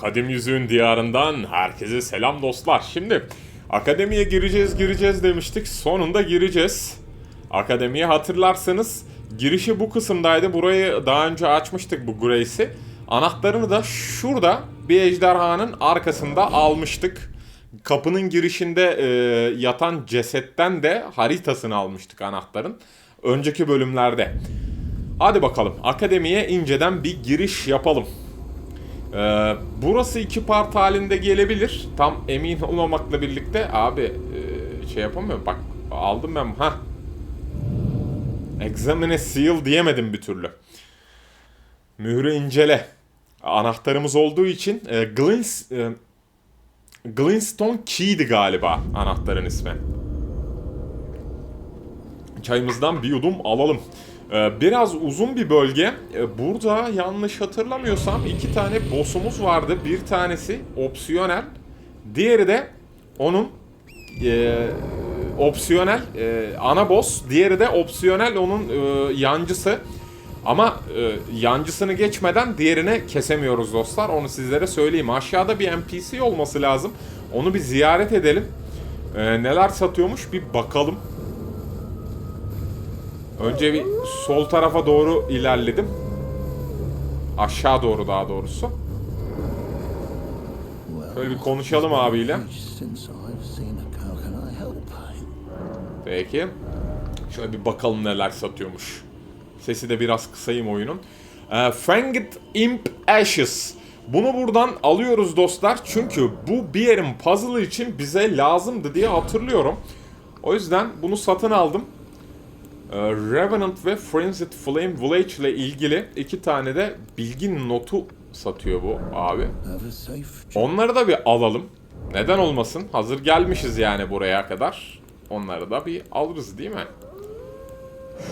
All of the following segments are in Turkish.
Kadim Yüzüğün diyarından herkese selam dostlar. Şimdi akademiye gireceğiz gireceğiz demiştik. Sonunda gireceğiz. Akademiye hatırlarsanız girişi bu kısımdaydı. Burayı daha önce açmıştık bu Grace'i. Anahtarını da şurada bir ejderhanın arkasında almıştık. Kapının girişinde e, yatan cesetten de haritasını almıştık anahtarın. Önceki bölümlerde. Hadi bakalım akademiye inceden bir giriş yapalım. Ee, burası iki part halinde gelebilir. Tam emin olmamakla birlikte abi e, şey yapamıyorum. Bak aldım ben. Ha. Examine seal diyemedim bir türlü. Mührü incele. Anahtarımız olduğu için e, Glins, e, Glinstone Key'di galiba anahtarın ismi. Çayımızdan bir yudum alalım. Ee, Biraz uzun bir bölge. Ee, Burada yanlış hatırlamıyorsam iki tane boss'umuz vardı. Bir tanesi opsiyonel. Diğeri de onun e, opsiyonel e, ana boss. Diğeri de opsiyonel onun e, yancısı. Ama e, yancısını geçmeden diğerini kesemiyoruz dostlar. Onu sizlere söyleyeyim. Aşağıda bir NPC olması lazım. Onu bir ziyaret edelim. E, neler satıyormuş bir bakalım. Önce bir sol tarafa doğru ilerledim. Aşağı doğru daha doğrusu. Şöyle bir konuşalım abiyle. Peki. Şöyle bir bakalım neler satıyormuş. Sesi de biraz kısayım oyunun. Ee, Fanged Imp Ashes. Bunu buradan alıyoruz dostlar. Çünkü bu bir yerin puzzle için bize lazımdı diye hatırlıyorum. O yüzden bunu satın aldım. Ee, Revenant ve Frenzied Flame Village ile ilgili iki tane de bilgi notu satıyor bu abi. Onları da bir alalım. Neden olmasın? Hazır gelmişiz yani buraya kadar. Onları da bir alırız değil mi?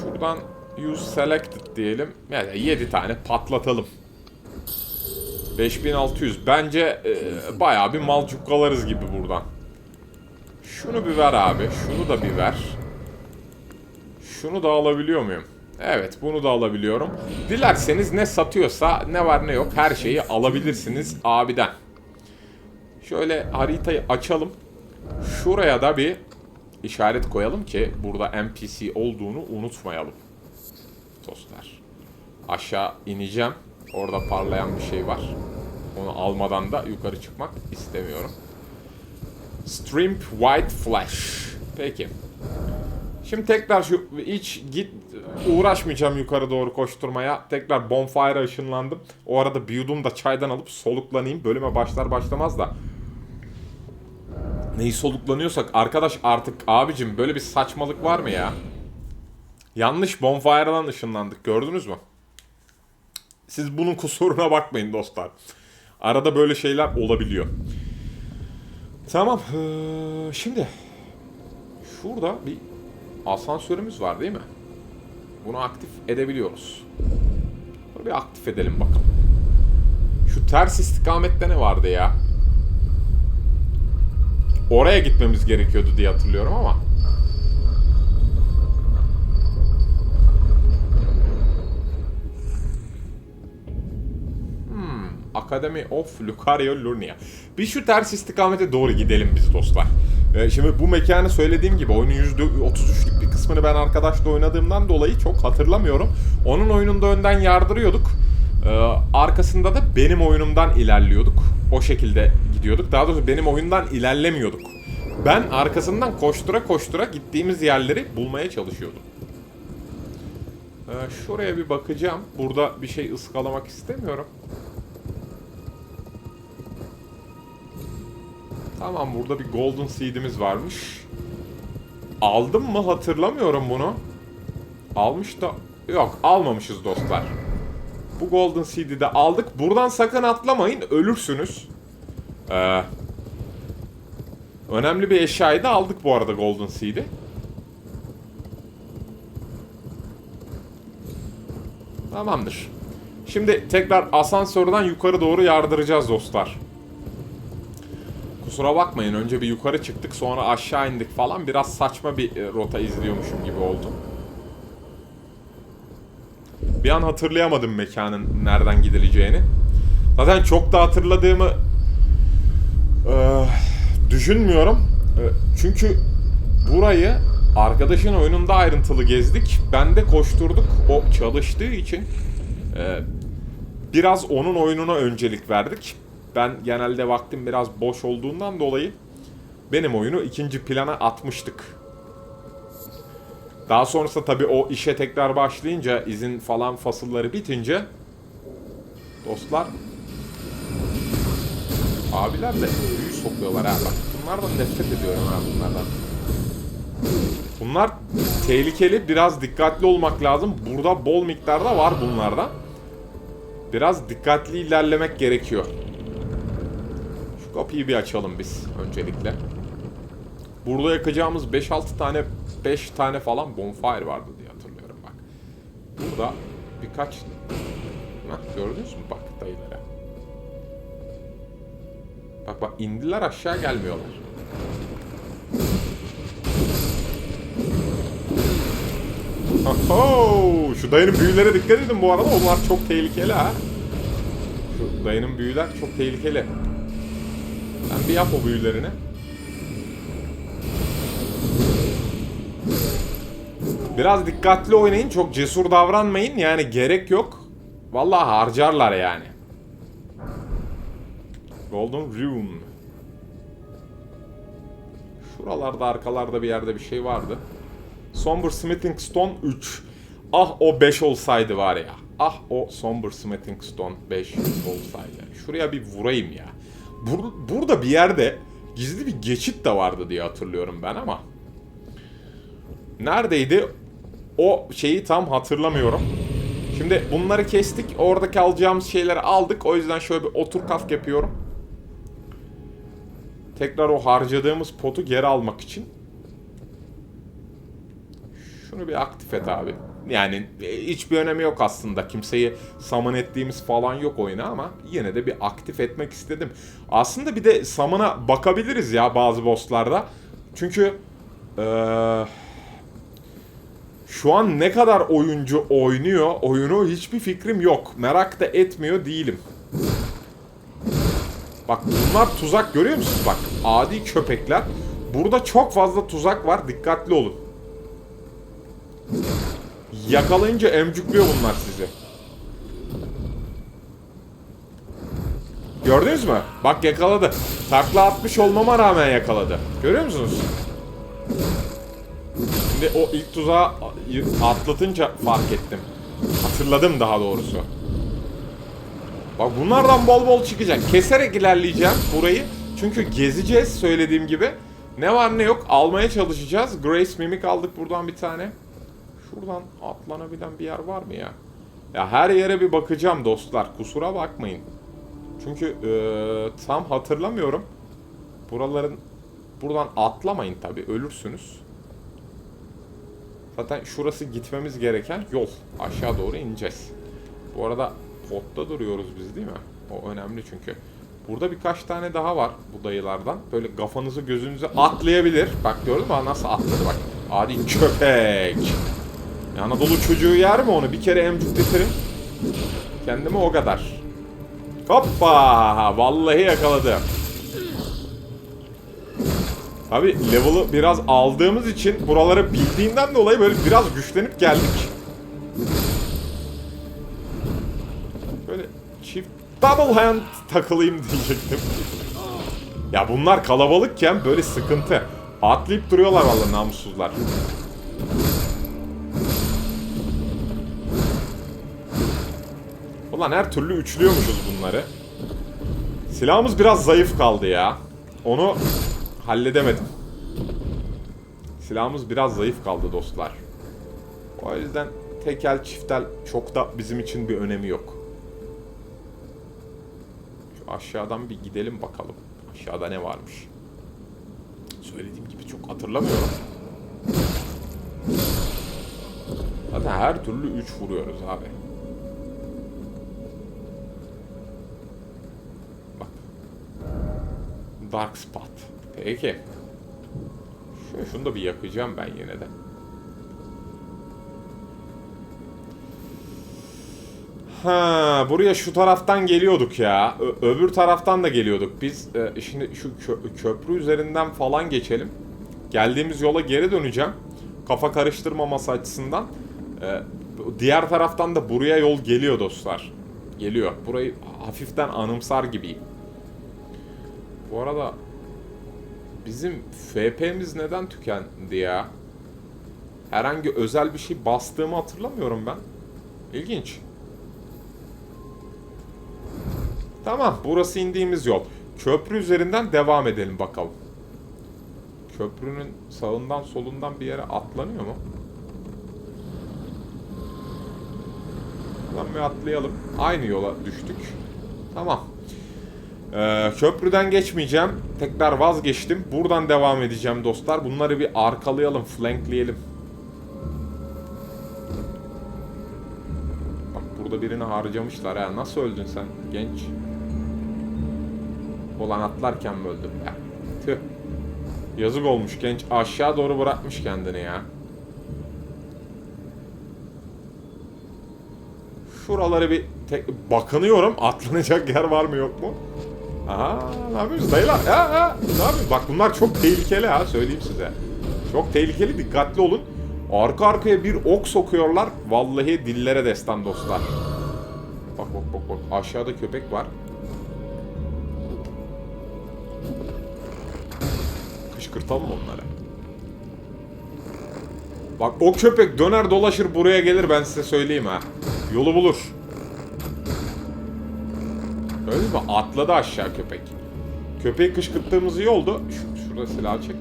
Şuradan use selected diyelim. Yani 7 tane patlatalım. 5600. Bence e, bayağı bir mal cukkalarız gibi buradan. Şunu bir ver abi. Şunu da bir ver. Şunu da alabiliyor muyum? Evet bunu da alabiliyorum. Dilerseniz ne satıyorsa ne var ne yok her şeyi alabilirsiniz abiden. Şöyle haritayı açalım. Şuraya da bir işaret koyalım ki burada NPC olduğunu unutmayalım. Dostlar. Aşağı ineceğim. Orada parlayan bir şey var. Onu almadan da yukarı çıkmak istemiyorum. Stream White Flash. Peki. Şimdi tekrar şu hiç git uğraşmayacağım yukarı doğru koşturmaya. Tekrar bonfire'a ışınlandım. O arada bir yudum da çaydan alıp soluklanayım. Bölüme başlar başlamaz da. Neyi soluklanıyorsak arkadaş artık abicim böyle bir saçmalık var mı ya? Yanlış bonfire'dan ışınlandık gördünüz mü? Siz bunun kusuruna bakmayın dostlar. Arada böyle şeyler olabiliyor. Tamam. şimdi şurada bir asansörümüz var değil mi? Bunu aktif edebiliyoruz. Bunu bir aktif edelim bakalım. Şu ters istikamette ne vardı ya? Oraya gitmemiz gerekiyordu diye hatırlıyorum ama. Hmm, Academy of Lucario Lurnia. Bir şu ters istikamete doğru gidelim biz dostlar. Ee, şimdi bu mekanı söylediğim gibi oyunun %33'lük bir kısmını ben arkadaşla oynadığımdan dolayı çok hatırlamıyorum. Onun oyununda önden yardırıyorduk. Ee, arkasında da benim oyunumdan ilerliyorduk. O şekilde gidiyorduk. Daha doğrusu benim oyundan ilerlemiyorduk. Ben arkasından koştura koştura gittiğimiz yerleri bulmaya çalışıyordum. Ee, şuraya bir bakacağım. Burada bir şey ıskalamak istemiyorum. Tamam burada bir Golden Seed'imiz varmış. Aldım mı hatırlamıyorum bunu. Almış da... Yok almamışız dostlar. Bu Golden Seed'i de aldık. Buradan sakın atlamayın ölürsünüz. Ee, önemli bir eşyayı da aldık bu arada Golden Seed'i. Tamamdır. Şimdi tekrar asansörden yukarı doğru yardıracağız dostlar. Kusura bakmayın önce bir yukarı çıktık sonra aşağı indik falan biraz saçma bir e, rota izliyormuşum gibi oldu. Bir an hatırlayamadım mekanın nereden gidileceğini. Zaten çok da hatırladığımı eee, düşünmüyorum. Eee, çünkü burayı arkadaşın oyununda ayrıntılı gezdik. Ben de koşturduk. O çalıştığı için eee, biraz onun oyununa öncelik verdik. Ben genelde vaktim biraz boş olduğundan dolayı benim oyunu ikinci plana atmıştık. Daha sonrasında tabii o işe tekrar başlayınca izin falan fasılları bitince dostlar abiler de büyü sokuyorlar ha bak bunlardan nefret ediyorum ha bunlardan. Bunlar tehlikeli biraz dikkatli olmak lazım. Burada bol miktarda var bunlardan. Biraz dikkatli ilerlemek gerekiyor. Şu kapıyı bir açalım biz öncelikle. Burada yakacağımız 5-6 tane 5 tane falan bonfire vardı diye hatırlıyorum bak. Burada birkaç Hah, gördünüz mü bak dayılara. Bak bak indiler aşağı gelmiyorlar. Oho! Şu dayının büyülere dikkat edin bu arada onlar çok tehlikeli ha. Şu dayının büyüler çok tehlikeli. Sen bir yap o büyülerini. Biraz dikkatli oynayın. Çok cesur davranmayın. Yani gerek yok. Vallahi harcarlar yani. Golden Rune. Şuralarda arkalarda bir yerde bir şey vardı. Somber Smithing Stone 3. Ah o 5 olsaydı var ya. Ah o Somber Smithing Stone 5 olsaydı. Şuraya bir vurayım ya. Bur- burada bir yerde gizli bir geçit de vardı diye hatırlıyorum ben ama. Neredeydi? O şeyi tam hatırlamıyorum. Şimdi bunları kestik. Oradaki alacağımız şeyleri aldık. O yüzden şöyle bir otur kalk yapıyorum. Tekrar o harcadığımız potu geri almak için. Şunu bir aktif et abi. Yani e, hiçbir önemi yok aslında. Kimseyi summon ettiğimiz falan yok oyuna ama yine de bir aktif etmek istedim. Aslında bir de summon'a bakabiliriz ya bazı bosslarda. Çünkü eee şu an ne kadar oyuncu oynuyor oyunu hiçbir fikrim yok. Merak da etmiyor değilim. Bak bunlar tuzak görüyor musunuz? Bak adi köpekler. Burada çok fazla tuzak var. Dikkatli olun. Yakalayınca emcükliyor bunlar sizi. Gördünüz mü? Bak yakaladı. Takla atmış olmama rağmen yakaladı. Görüyor musunuz? Şimdi o ilk tuzağı atlatınca fark ettim. Hatırladım daha doğrusu. Bak bunlardan bol bol çıkacak. Keserek ilerleyeceğim burayı. Çünkü gezeceğiz söylediğim gibi. Ne var ne yok almaya çalışacağız. Grace Mimic aldık buradan bir tane. Şuradan atlanabilen bir yer var mı ya? Ya her yere bir bakacağım dostlar. Kusura bakmayın. Çünkü eee, tam hatırlamıyorum. Buraların buradan atlamayın tabi ölürsünüz. Zaten şurası gitmemiz gereken yol. Aşağı doğru ineceğiz. Bu arada potta duruyoruz biz değil mi? O önemli çünkü. Burada birkaç tane daha var bu dayılardan. Böyle kafanızı gözünüzü atlayabilir. Bak gördün mü? Nasıl atladı bak. Adi köpek. Ya Anadolu çocuğu yer mi onu? Bir kere emcükletirim. Kendime o kadar. Hoppa! Vallahi yakaladım. Abi level'ı biraz aldığımız için buraları bildiğinden dolayı böyle biraz güçlenip geldik. Böyle çift double hand takılayım diyecektim. Ya bunlar kalabalıkken böyle sıkıntı. Atlayıp duruyorlar vallahi namussuzlar. Ulan her türlü üçlüyormuşuz bunları. Silahımız biraz zayıf kaldı ya. Onu halledemedim. Silahımız biraz zayıf kaldı dostlar. O yüzden tekel çiftel çok da bizim için bir önemi yok. Şu aşağıdan bir gidelim bakalım. Aşağıda ne varmış. Söylediğim gibi çok hatırlamıyorum. Zaten her türlü 3 vuruyoruz abi. Dark Spot. Peki. Şöyle şunu da bir yakacağım ben yine de. Ha, buraya şu taraftan geliyorduk ya. Ö- öbür taraftan da geliyorduk. Biz e, şimdi şu kö- köprü üzerinden falan geçelim. Geldiğimiz yola geri döneceğim. Kafa karıştırmaması açısından. E, diğer taraftan da buraya yol geliyor dostlar. Geliyor. Burayı hafiften anımsar gibiyim. Bu arada bizim FP'miz neden tükendi ya? Herhangi özel bir şey bastığımı hatırlamıyorum ben. İlginç. Tamam, burası indiğimiz yol. Köprü üzerinden devam edelim bakalım. Köprünün sağından solundan bir yere atlanıyor mu? Lan bir atlayalım. Aynı yola düştük. Tamam. Ee, köprüden geçmeyeceğim. Tekrar vazgeçtim. Buradan devam edeceğim dostlar. Bunları bir arkalayalım, flankleyelim. Bak burada birini harcamışlar ha. Nasıl öldün sen genç? Olan atlarken mi öldün be? Tüh. Yazık olmuş genç. Aşağı doğru bırakmış kendini ya. Şuraları bir tek bakınıyorum. Atlanacak yer var mı yok mu? Aha ne yapıyorsunuz dayılar? Ha, ha, ne yapıyorsunuz? Bak bunlar çok tehlikeli ha söyleyeyim size. Çok tehlikeli dikkatli olun. Arka arkaya bir ok sokuyorlar. Vallahi dillere destan dostlar. Bak bak bak bak aşağıda köpek var. Kışkırtalım onları. Bak o köpek döner dolaşır buraya gelir ben size söyleyeyim ha. Yolu bulur. Öyle mi? Atladı aşağı köpek. Köpeği kışkırttığımız iyi oldu. Şu, şurada silah çek.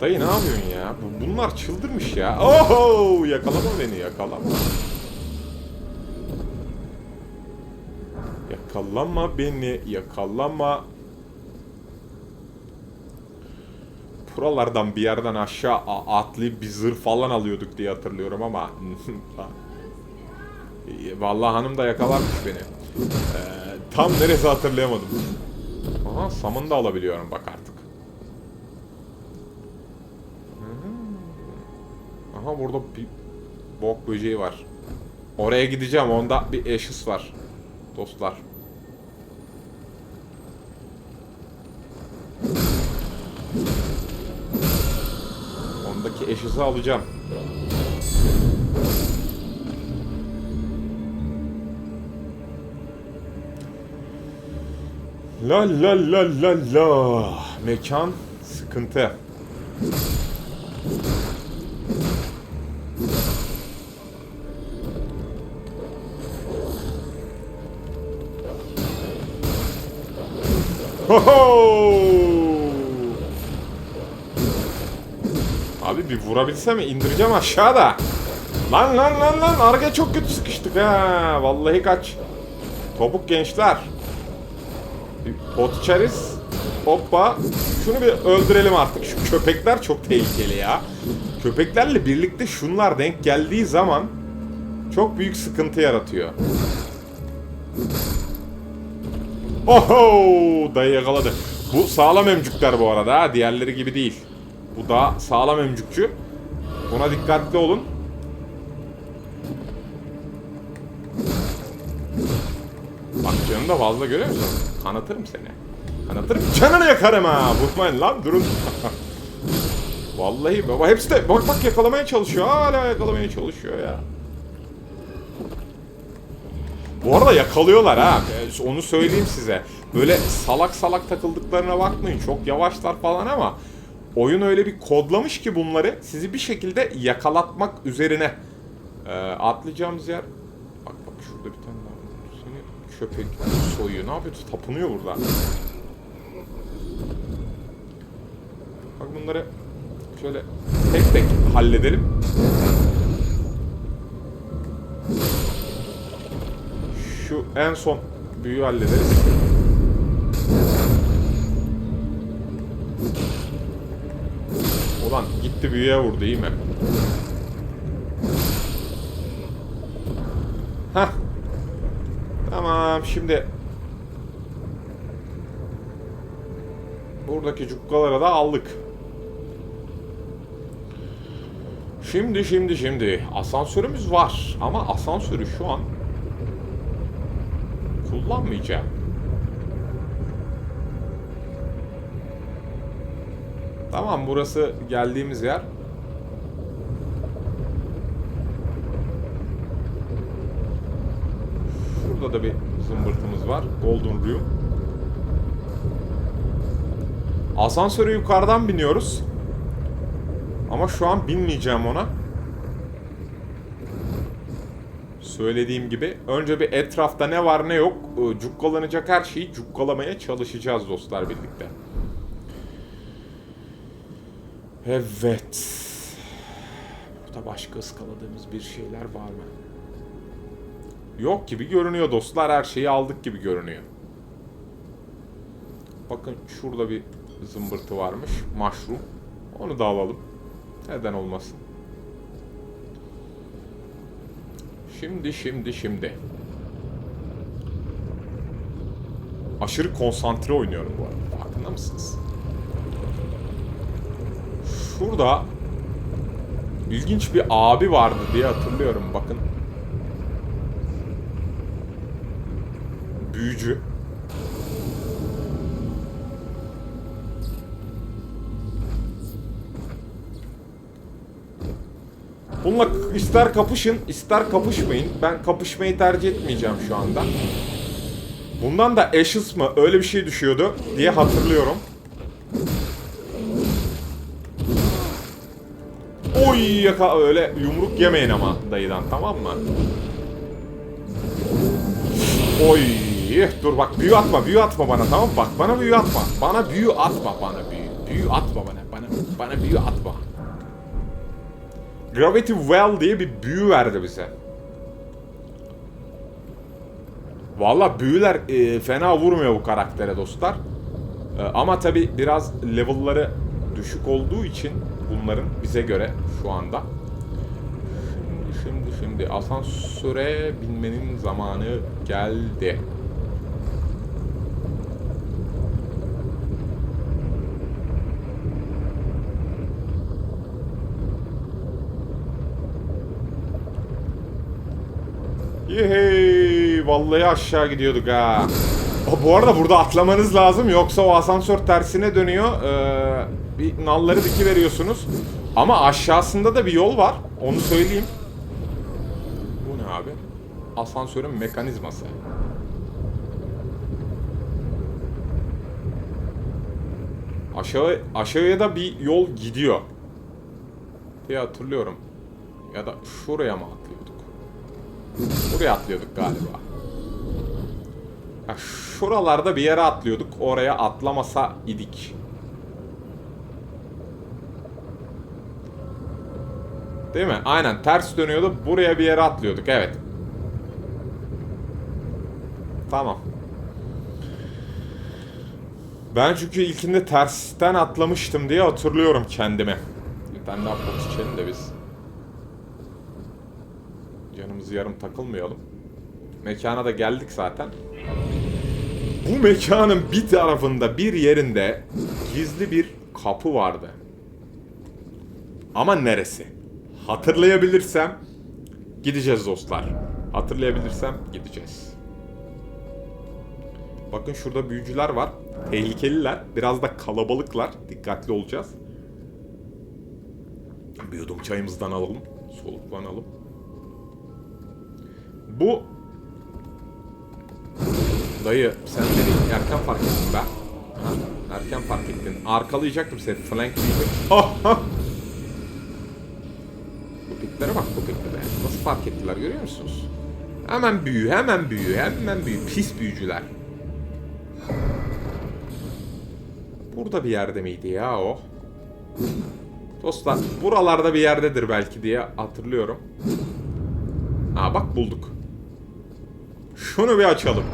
Dayı ne yapıyorsun ya? Bu- Bunlar çıldırmış ya. Oho! Yakalama beni yakalama. Yakalama beni yakalama. Buralardan bir yerden aşağı atlayıp bir zırh falan alıyorduk diye hatırlıyorum ama Vallahi hanım da yakalarmış beni. Ee, tam neresi hatırlayamadım. Aha samını da alabiliyorum bak artık. Hmm. Aha burada bir bok böceği var. Oraya gideceğim. Onda bir ashes var. Dostlar. Eşizi alacağım. La la la la la. Mekan sıkıntı. Ho ho! Abi bir vurabilsem indireceğim aşağıda. Lan lan lan lan arka çok kötü sıkıştık ha. Vallahi kaç. Topuk gençler. Pot içeriz. Hoppa. Şunu bir öldürelim artık. Şu köpekler çok tehlikeli ya. Köpeklerle birlikte şunlar denk geldiği zaman çok büyük sıkıntı yaratıyor. Oho! Dayı yakaladı. Bu sağlam emcükler bu arada. Diğerleri gibi değil. Bu daha sağlam emcükçü. Buna dikkatli olun. Bak canını da fazla görüyor musun? Kanatırım seni. Kanatırım. Canını yakarım ha. Vurmayın lan durun. Vallahi baba hepsi de bak bak yakalamaya çalışıyor. Hala yakalamaya çalışıyor ya. Bu arada yakalıyorlar ha. Onu söyleyeyim size. Böyle salak salak takıldıklarına bakmayın. Çok yavaşlar falan ama oyun öyle bir kodlamış ki bunları sizi bir şekilde yakalatmak üzerine. Ee, atlayacağımız yer Bak bak şurada bir tane daha var. Seni köpek soyuyor. Ne yapıyorsun? Tapınıyor burada. Bak bunları şöyle tek tek halledelim. Şu en son büyüğü hallederiz. Ulan gitti büyüğe vurdu iyi mi? Hah. Tamam şimdi Buradaki cukkaları da aldık. Şimdi şimdi şimdi asansörümüz var ama asansörü şu an kullanmayacağım. Tamam burası geldiğimiz yer. Şurada da bir zımbırtımız var. Golden Room. Asansöre yukarıdan biniyoruz. Ama şu an binmeyeceğim ona. Söylediğim gibi önce bir etrafta ne var ne yok e, cukkalanacak her şeyi cukkalamaya çalışacağız dostlar birlikte. Evet. Burada başka ıskaladığımız bir şeyler var mı? Yok gibi görünüyor dostlar. Her şeyi aldık gibi görünüyor. Bakın şurada bir zımbırtı varmış. Mushroom. Onu da alalım. Neden olmasın? Şimdi şimdi şimdi. Aşırı konsantre oynuyorum bu arada. Farkında mısınız? Şurada ilginç bir abi vardı diye hatırlıyorum. Bakın. Büyücü. Bununla ister kapışın, ister kapışmayın. Ben kapışmayı tercih etmeyeceğim şu anda. Bundan da Ashes mı öyle bir şey düşüyordu diye hatırlıyorum. Oy yaka öyle yumruk yemeyin ama dayıdan tamam mı? Oy dur bak büyü atma büyü atma bana tamam? Bak bana büyü atma. Bana büyü atma bana büyü. Büyü atma bana. Bana bana büyü atma. Gravity Well diye bir büyü verdi bize. Valla büyüler e, fena vurmuyor bu karaktere dostlar. E, ama tabi biraz level'ları düşük olduğu için bunların bize göre şu anda. Şimdi şimdi şimdi asansöre binmenin zamanı geldi. Yehey! Vallahi aşağı gidiyorduk ha. Bu arada burada atlamanız lazım yoksa o asansör tersine dönüyor. Ee, bir nalları diki veriyorsunuz. Ama aşağısında da bir yol var. Onu söyleyeyim. Bu ne abi? Asansörün mekanizması. Aşağı aşağıya da bir yol gidiyor. diye hatırlıyorum. Ya da şuraya mı atlıyorduk? Buraya atlıyorduk galiba. Ya şuralarda bir yere atlıyorduk. Oraya atlamasa idik. Değil mi? Aynen ters dönüyordu. Buraya bir yere atlıyorduk. Evet. Tamam. Ben çünkü ilkinde tersten atlamıştım diye hatırlıyorum kendimi. Bir tane daha içelim de biz. Canımızı yarım takılmayalım. Mekana da geldik zaten. Bu mekanın bir tarafında bir yerinde gizli bir kapı vardı. Ama neresi? Hatırlayabilirsem gideceğiz dostlar. Hatırlayabilirsem gideceğiz. Bakın şurada büyücüler var. Tehlikeliler. Biraz da kalabalıklar. Dikkatli olacağız. Bir yudum çayımızdan alalım. Soluklanalım. Bu Dayı sen beni erken fark ettin be. Ha, erken fark ettin. Arkalayacaktım seni. Flank gibi. Ha ha. Bu piklere bak bu piklere. Nasıl fark ettiler görüyor musunuz? Hemen büyü, hemen büyü, hemen büyü. Pis büyücüler. Burada bir yerde miydi ya o? Dostlar buralarda bir yerdedir belki diye hatırlıyorum. Aa bak bulduk. Şunu bir açalım.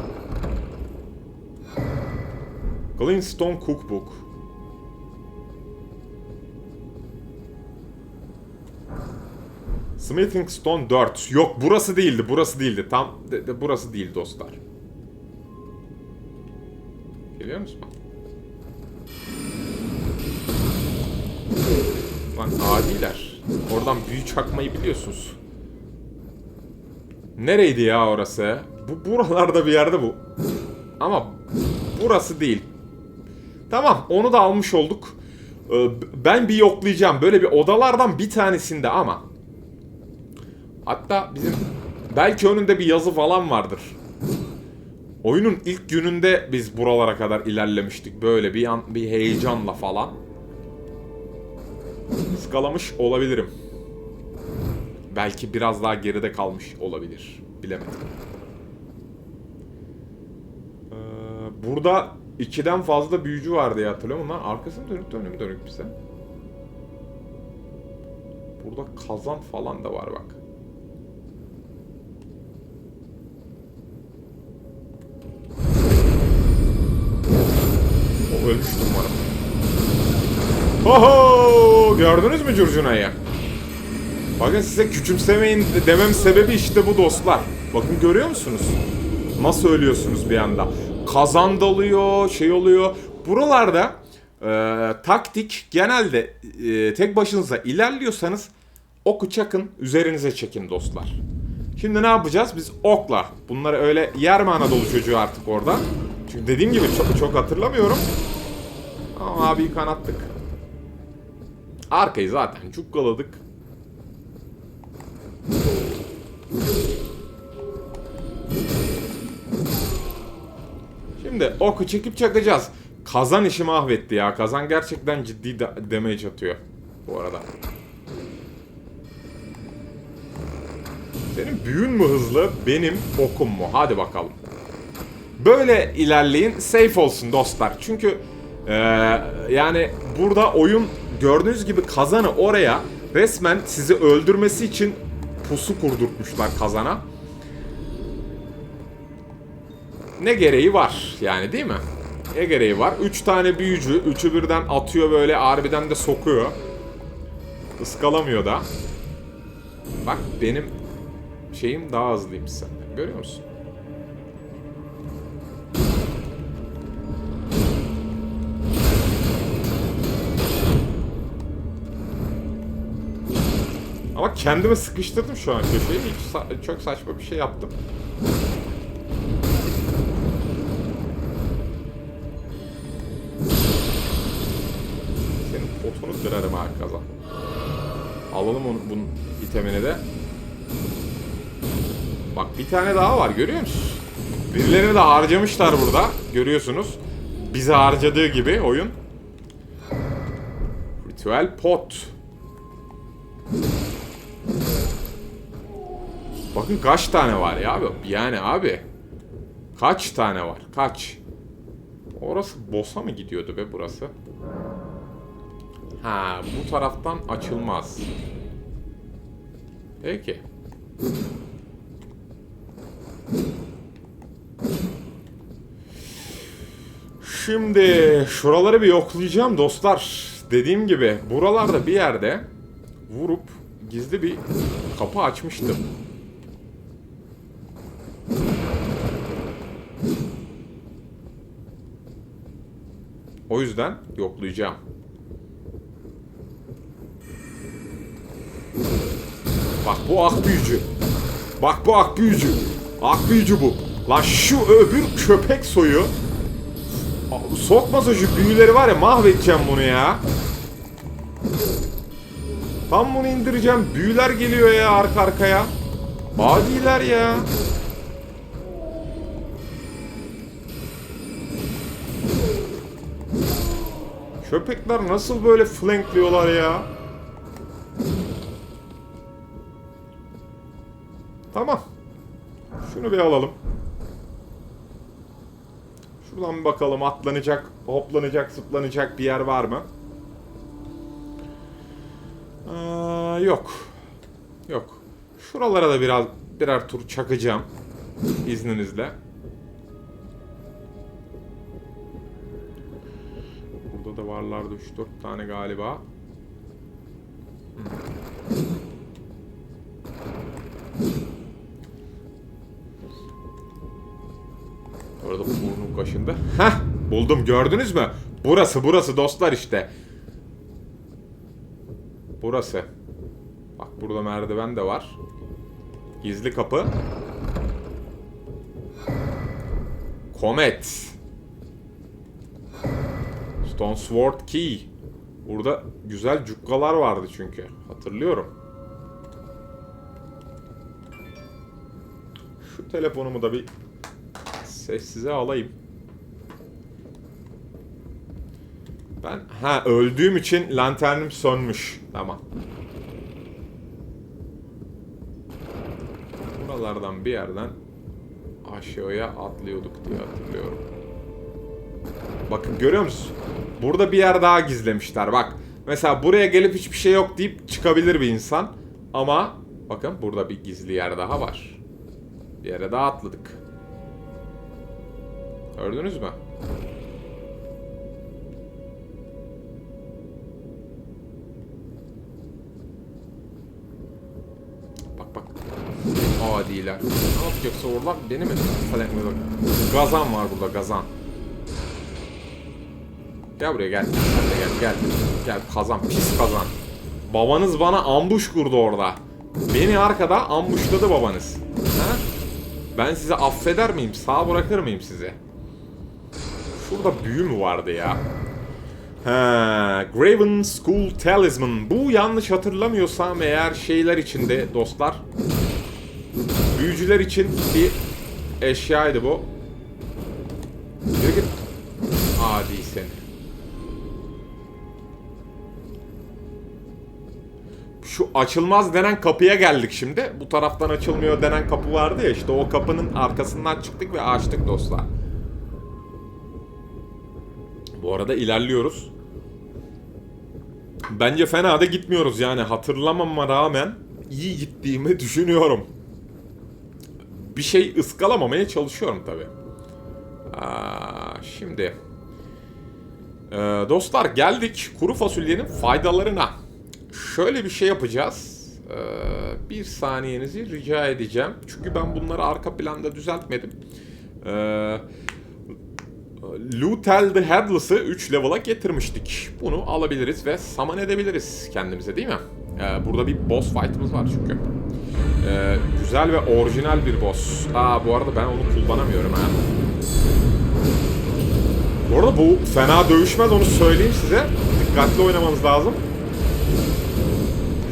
Glintstone Cookbook. Smithing Stone 4. Yok burası değildi. Burası değildi. Tam de, de, burası değil dostlar. Geliyor musun? Lan adiler. Oradan büyü çakmayı biliyorsunuz. Nereydi ya orası? Bu buralarda bir yerde bu. Ama burası değil. Tamam onu da almış olduk. Ee, Ben bir yoklayacağım. Böyle bir odalardan bir tanesinde ama. Hatta bizim belki önünde bir yazı falan vardır. Oyunun ilk gününde biz buralara kadar ilerlemiştik. Böyle bir an, bir heyecanla falan. Iskalamış olabilirim. Belki biraz daha geride kalmış olabilir. Bilemedim. Ee, burada ikiden fazla büyücü vardı ya hatırlıyor musun lan? Arkasını dönüp dönüp dönüp bize. Burada kazan falan da var bak. O ölmüştü umarım. Oho! Gördünüz mü Curcuna'yı? Bakın size küçümsemeyin demem sebebi işte bu dostlar. Bakın görüyor musunuz? Nasıl ölüyorsunuz bir anda? Kazan dalıyor, şey oluyor. Buralarda e, taktik genelde e, tek başınıza ilerliyorsanız oku çakın, üzerinize çekin dostlar. Şimdi ne yapacağız? Biz okla. Bunları öyle yer mi Anadolu çocuğu artık orada? Çünkü dediğim gibi çok çok hatırlamıyorum. Ama abiyi kanattık. Arkayı zaten cukkaladık. Şimdi oku çekip çakacağız. Kazan işi mahvetti ya. Kazan gerçekten ciddi damage atıyor bu arada. Senin büyün mü hızlı, benim okum mu? Hadi bakalım. Böyle ilerleyin, safe olsun dostlar. Çünkü eee, yani burada oyun gördüğünüz gibi kazanı oraya resmen sizi öldürmesi için pusu kurdurtmuşlar kazana. Ne gereği var yani değil mi? Ne gereği var? 3 tane büyücü, üçü birden atıyor böyle harbiden de sokuyor. Iskalamıyor da. Bak benim şeyim daha hızlıymış senden. Görüyor musun? Ama kendimi sıkıştırdım şu an köşeye. Hiç sa- çok saçma bir şey yaptım. Senin potunu kırarım ha kazan. Alalım onu, bunun itemini de. Bak bir tane daha var görüyor musun? Birilerini de harcamışlar burada. Görüyorsunuz. Bizi harcadığı gibi oyun. Ritüel pot. Bakın kaç tane var ya abi. Yani abi. Kaç tane var? Kaç? Orası boss'a mı gidiyordu be burası? Ha, bu taraftan açılmaz. Peki. Şimdi şuraları bir yoklayacağım dostlar. Dediğim gibi buralarda bir yerde vurup gizli bir kapı açmıştım. O yüzden yoklayacağım. Bak bu ak büyücü. Bak bu ak büyücü. Ak büyücü bu. Lan şu öbür köpek soyu. Sokmasa şu büyüleri var ya mahvedeceğim bunu ya. Tam bunu indireceğim. Büyüler geliyor ya arka arkaya. Adiler ya. Köpekler nasıl böyle flankliyorlar ya? Tamam. Şunu bir alalım. Şuradan bir bakalım atlanacak, hoplanacak, zıplanacak bir yer var mı? Aa, yok. Yok. Şuralara da biraz birer tur çakacağım. İzninizle. Burada da varlardı 3-4 tane galiba. Orada burnum kaşındı. Heh buldum gördünüz mü? Burası burası dostlar işte. burası. Bak burada merdiven de var. Gizli kapı. Comet. Stone Sword Key. Burada güzel cukkalar vardı çünkü. Hatırlıyorum. Şu telefonumu da bir sessize alayım. Ben ha öldüğüm için lanternim sönmüş. Tamam. Buralardan bir yerden aşağıya atlıyorduk diye hatırlıyorum. Bakın görüyor musun? Burada bir yer daha gizlemişler. Bak. Mesela buraya gelip hiçbir şey yok deyip çıkabilir bir insan. Ama bakın burada bir gizli yer daha var. Bir yere daha atladık. Gördünüz mü? Bak bak. Adiler. Ne yapacaksa oradan beni mi? Gazan var burada gazan. Gel buraya gel. Gel gel gel. Kazan pis kazan. Babanız bana ambuş kurdu orada. Beni arkada ambuşladı babanız. Ha? Ben sizi affeder miyim? Sağ bırakır mıyım sizi? Şurada büyü mü vardı ya? Ha, Graven School Talisman. Bu yanlış hatırlamıyorsam eğer şeyler içinde dostlar. Büyücüler için bir eşyaydı bu. Yürü git. Adi seni. Şu açılmaz denen kapıya geldik şimdi. Bu taraftan açılmıyor denen kapı vardı ya işte o kapının arkasından çıktık ve açtık dostlar. Bu arada ilerliyoruz. Bence fena da gitmiyoruz yani hatırlamama rağmen iyi gittiğimi düşünüyorum. Bir şey ıskalamamaya çalışıyorum tabi. Şimdi Ee, dostlar geldik kuru fasulyenin faydalarına. Şöyle bir şey yapacağız. Ee, bir saniyenizi rica edeceğim. Çünkü ben bunları arka planda düzeltmedim. Ee, Lutel the Headless'ı 3 level'a getirmiştik. Bunu alabiliriz ve summon edebiliriz kendimize değil mi? Ee, burada bir boss fight'ımız var çünkü. Ee, güzel ve orijinal bir boss. Aa bu arada ben onu kullanamıyorum ha. Bu arada bu fena dövüşmez onu söyleyeyim size. Dikkatli oynamanız lazım.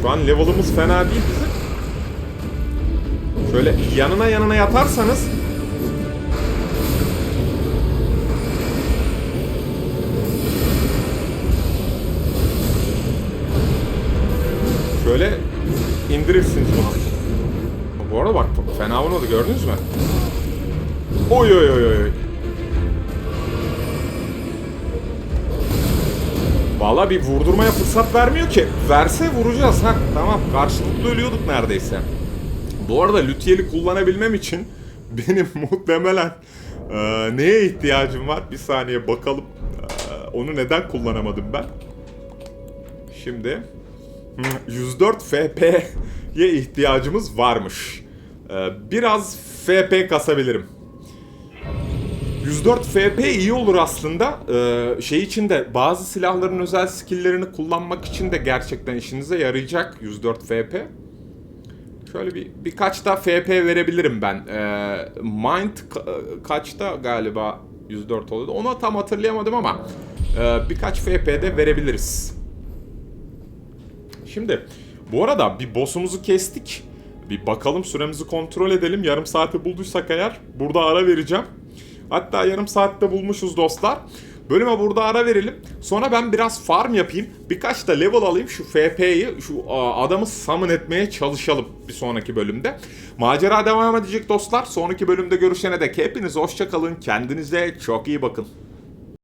Şu an level'ımız fena değil bizim. Şöyle yanına yanına yatarsanız Şöyle indirirsiniz bunu. Bu arada bak fena vurmadı gördünüz mü? Oy oy oy oy. Valla bir vurdurmaya fırsat vermiyor ki. Verse vuracağız. Ha tamam karşılıklı ölüyorduk neredeyse. Bu arada lütiyeli kullanabilmem için benim muhtemelen e, neye ihtiyacım var? Bir saniye bakalım. E, onu neden kullanamadım ben? Şimdi hmm, 104 FP'ye ihtiyacımız varmış. E, biraz FP kasabilirim. 104 FP iyi olur aslında. Ee, şey için de bazı silahların özel skill'lerini kullanmak için de gerçekten işinize yarayacak 104 FP. Şöyle bir birkaç da FP verebilirim ben. Ee, Mind ka- kaçta galiba 104 oluyordu. Onu tam hatırlayamadım ama e, birkaç FP de verebiliriz. Şimdi bu arada bir boss'umuzu kestik. Bir bakalım süremizi kontrol edelim. Yarım saati bulduysak eğer burada ara vereceğim. Hatta yarım saatte bulmuşuz dostlar. Bölüme burada ara verelim. Sonra ben biraz farm yapayım. Birkaç da level alayım. Şu FP'yi, şu adamı summon etmeye çalışalım bir sonraki bölümde. Macera devam edecek dostlar. Sonraki bölümde görüşene dek hepiniz hoşçakalın. Kendinize çok iyi bakın.